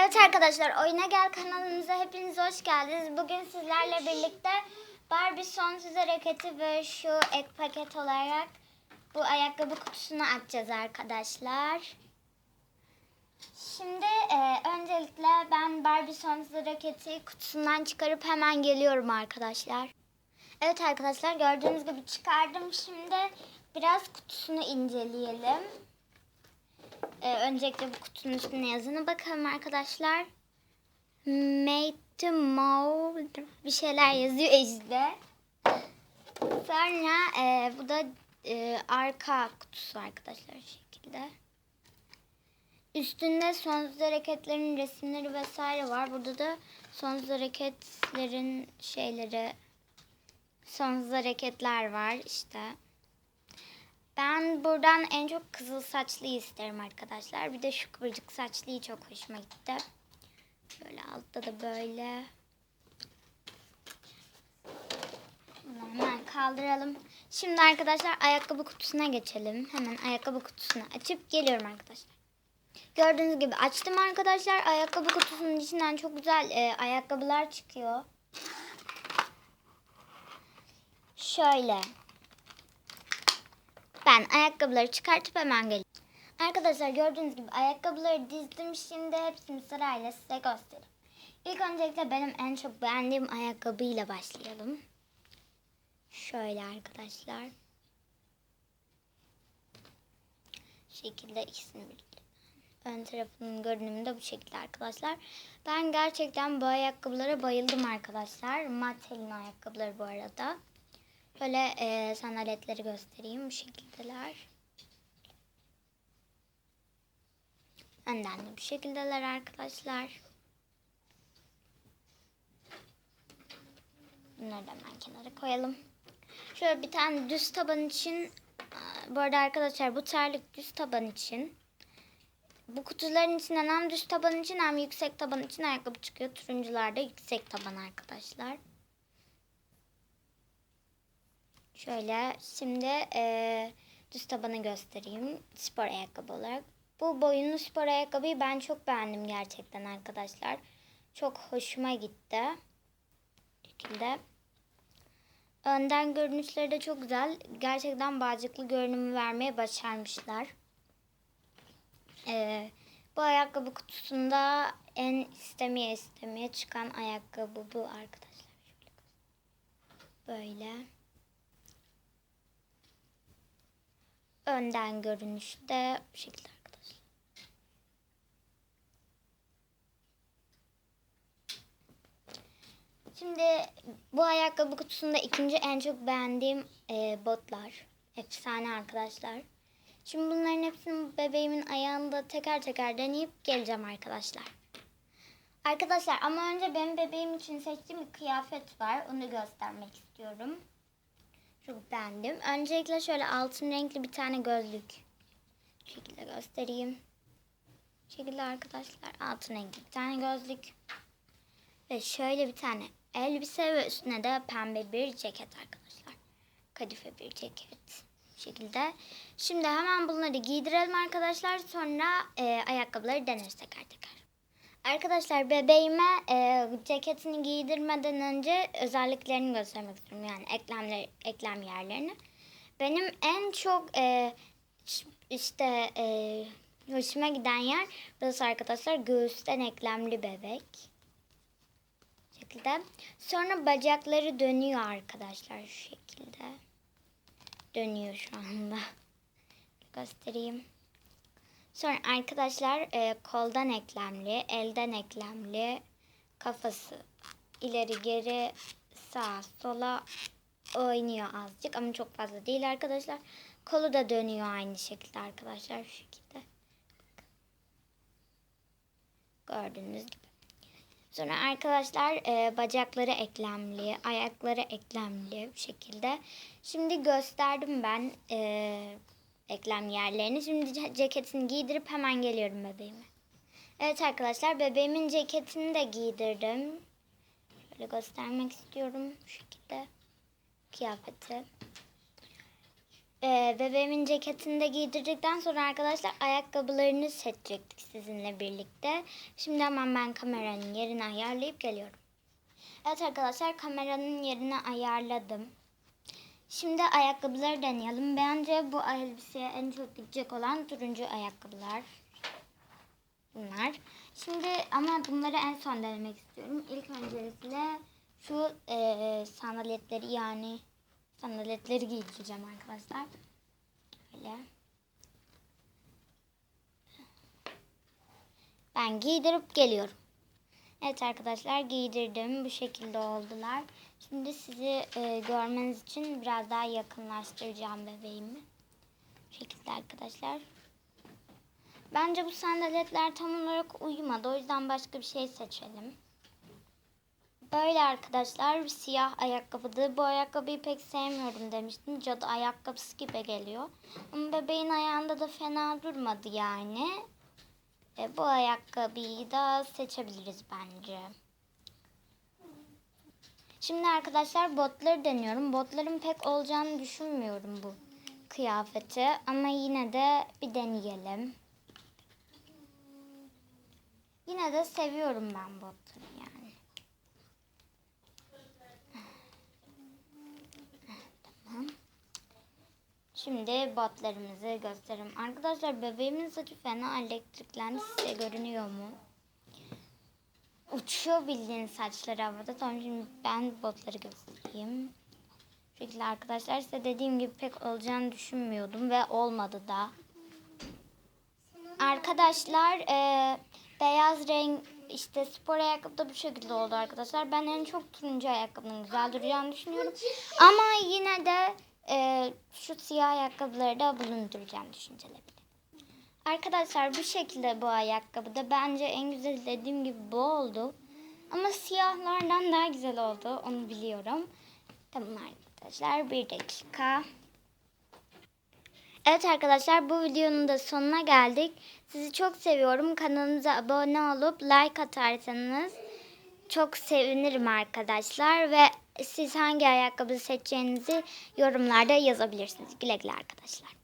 Evet arkadaşlar Oyuna Gel kanalımıza hepiniz hoş geldiniz. Bugün sizlerle birlikte Barbie Sonsuz Hareketi ve şu ek paket olarak bu ayakkabı kutusunu açacağız arkadaşlar. Şimdi e, öncelikle ben Barbie Sonsuz Hareketi kutusundan çıkarıp hemen geliyorum arkadaşlar. Evet arkadaşlar gördüğünüz gibi çıkardım. Şimdi biraz kutusunu inceleyelim. Ee, öncelikle bu kutunun üstüne yazını bakalım arkadaşlar. Made to mold bir şeyler yazıyor işte. Sonra e, bu da e, arka kutusu arkadaşlar şekilde. Üstünde sonsuz hareketlerin resimleri vesaire var. Burada da sonsuz hareketlerin şeyleri sonsuz hareketler var işte. Ben buradan en çok kızıl saçlıyı isterim arkadaşlar. Bir de şu kıvırcık saçlıyı çok hoşuma gitti. Şöyle altta da böyle. Hemen kaldıralım. Şimdi arkadaşlar ayakkabı kutusuna geçelim. Hemen ayakkabı kutusunu açıp geliyorum arkadaşlar. Gördüğünüz gibi açtım arkadaşlar. Ayakkabı kutusunun içinden çok güzel e, ayakkabılar çıkıyor. Şöyle. Ben ayakkabıları çıkartıp hemen geleyim. Arkadaşlar gördüğünüz gibi ayakkabıları dizdim. Şimdi hepsini sırayla size göstereyim. İlk öncelikle benim en çok beğendiğim ayakkabıyla başlayalım. Şöyle arkadaşlar. Şekilde ikisini. Ön tarafının görünümü de bu şekilde arkadaşlar. Ben gerçekten bu ayakkabılara bayıldım arkadaşlar. Mattel'in ayakkabıları bu arada. Şöyle e, sandaletleri göstereyim. Bu şekildeler. Önden de bu şekildeler arkadaşlar. Bunları da hemen kenara koyalım. Şöyle bir tane düz taban için bu arada arkadaşlar bu terlik düz taban için bu kutuların içinden hem düz taban için hem yüksek taban için ayakkabı çıkıyor. Turuncularda yüksek taban arkadaşlar. Şöyle şimdi e, düz tabanı göstereyim spor ayakkabı olarak. Bu boyunlu spor ayakkabıyı ben çok beğendim gerçekten arkadaşlar. Çok hoşuma gitti. Şekilde. Önden görünüşleri de çok güzel. Gerçekten bağcıklı görünümü vermeye başarmışlar. Ee, bu ayakkabı kutusunda en istemeye istemeye çıkan ayakkabı bu arkadaşlar. Böyle. Önden görünüşte bu şekilde arkadaşlar. Şimdi bu ayakkabı kutusunda ikinci en çok beğendiğim e, botlar. Efsane arkadaşlar. Şimdi bunların hepsini bebeğimin ayağında teker teker deneyip geleceğim arkadaşlar. Arkadaşlar ama önce benim bebeğim için seçtiğim bir kıyafet var. Onu göstermek istiyorum. Çok beğendim. Öncelikle şöyle altın renkli bir tane gözlük. Şu şekilde göstereyim. Şu şekilde arkadaşlar altın renkli bir tane gözlük. Ve şöyle bir tane elbise ve üstüne de pembe bir ceket arkadaşlar. Kadife bir ceket. Bu şekilde. Şimdi hemen bunları giydirelim arkadaşlar. Sonra e, ayakkabıları deneriz teker teker. Arkadaşlar bebeğime e, ceketini giydirmeden önce özelliklerini göstermek istiyorum. Yani eklemler, eklem yerlerini. Benim en çok e, işte e, hoşuma giden yer burası arkadaşlar göğüsten eklemli bebek. Bu şekilde. Sonra bacakları dönüyor arkadaşlar şu şekilde. Dönüyor şu anda. Göstereyim. Sonra arkadaşlar e, koldan eklemli, elden eklemli, kafası ileri geri sağa sola oynuyor azıcık ama çok fazla değil arkadaşlar. Kolu da dönüyor aynı şekilde arkadaşlar şu şekilde. Gördüğünüz gibi. Sonra arkadaşlar e, bacakları eklemli, ayakları eklemli bu şekilde. Şimdi gösterdim ben e, eklem yerlerini. Şimdi ceketini giydirip hemen geliyorum bebeğime. Evet arkadaşlar bebeğimin ceketini de giydirdim. Şöyle göstermek istiyorum bu şekilde. Kıyafeti. e, bebeğimin ceketini de giydirdikten sonra arkadaşlar ayakkabılarını seçecektik sizinle birlikte. Şimdi hemen ben kameranın yerini ayarlayıp geliyorum. Evet arkadaşlar kameranın yerini ayarladım. Şimdi ayakkabıları deneyelim. Bence bu elbiseye en çok gidecek olan turuncu ayakkabılar. Bunlar. Şimdi ama bunları en son denemek istiyorum. İlk öncelikle şu e, sandaletleri yani sandaletleri giydireceğim arkadaşlar. Böyle. Ben giydirip geliyorum. Evet arkadaşlar giydirdim. Bu şekilde oldular. Şimdi sizi e, görmeniz için biraz daha yakınlaştıracağım bebeğimi. Bu şekilde arkadaşlar. Bence bu sandaletler tam olarak uyumadı. O yüzden başka bir şey seçelim. Böyle arkadaşlar siyah ayakkabıydı. Bu ayakkabıyı pek sevmiyorum demiştim. Cadı ayakkabısı gibi geliyor. Ama bebeğin ayağında da fena durmadı yani. E, bu ayakkabıyı da seçebiliriz bence. Şimdi arkadaşlar botları deniyorum. Botların pek olacağını düşünmüyorum bu kıyafeti. Ama yine de bir deneyelim. Yine de seviyorum ben botları yani. Tamam. Şimdi botlarımızı göstereyim. Arkadaşlar bebeğimin saçı fena elektriklendi. Size görünüyor mu? Uçuyor bildiğin saçları havada. Tamam şimdi ben botları göstereyim. Şekilde arkadaşlar size dediğim gibi pek olacağını düşünmüyordum ve olmadı da. Arkadaşlar e, beyaz renk işte spor ayakkabı da bu şekilde oldu arkadaşlar. Ben en çok turuncu ayakkabının güzel duracağını düşünüyorum. Ama yine de e, şu siyah ayakkabıları da bulunduracağım düşüncelerimde. Arkadaşlar bu şekilde bu ayakkabı da bence en güzel dediğim gibi bu oldu. Ama siyahlardan daha güzel oldu onu biliyorum. Tamam arkadaşlar bir dakika. Evet arkadaşlar bu videonun da sonuna geldik. Sizi çok seviyorum. Kanalımıza abone olup like atarsanız çok sevinirim arkadaşlar. Ve siz hangi ayakkabı seçeceğinizi yorumlarda yazabilirsiniz. Güle güle arkadaşlar.